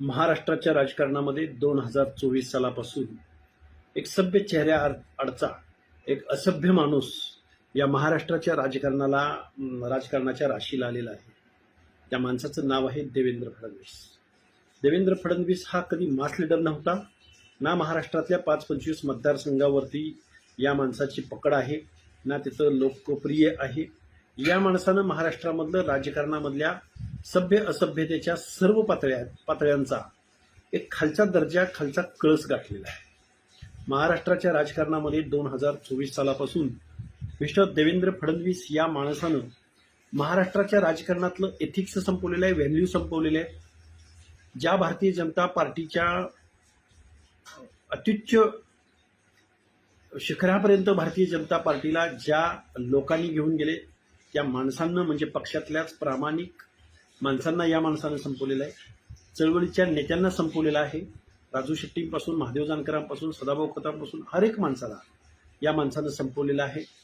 महाराष्ट्राच्या राजकारणामध्ये दोन हजार चोवीस सालापासून एक सभ्य चेहऱ्या अडचा एक असभ्य माणूस या महाराष्ट्राच्या राजकारणाला राजकारणाच्या राशीला आलेला आहे. त्या माणसाचं नाव आहे देवेंद्र फडणवीस. देवेंद्र फडणवीस हा कधी मास लिडर नव्हता ना महाराष्ट्रातल्या पाच पंचवीस मतदारसंघावरती या माणसाची पकड आहे ना तिथं लोकप्रिय आहे. या माणसानं महाराष्ट्रामधलं राजकारणामधल्या सभ्य असभ्यतेच्या सर्व पातळ्या पातळ्यांचा एक खालचा दर्जा खालचा कळस गाठलेला आहे. महाराष्ट्राच्या राजकारणामध्ये दोन हजार चोवीस सालापासून मिस्टर देवेंद्र फडणवीस या माणसानं महाराष्ट्राच्या राजकारणातलं एथिक्स संपवलेलं आहे व्हॅल्यू संपवलेले आहे. ज्या भारतीय जनता पार्टीच्या अत्युच्च शिखरापर्यंत भारतीय जनता पार्टीला ज्या लोकांनी घेऊन गेले त्या माणसांना म्हणजे पक्षातल्याच प्रामाणिक माणसांना या माणसानं संपवलेलं आहे. चळवळीच्या नेत्यांना संपवलेलं आहे. राजू शेट्टींपासून महादेव जानकरांपासून सदाभाऊ खतांपासून हर एक माणसाला या माणसानं संपवलेलं आहे.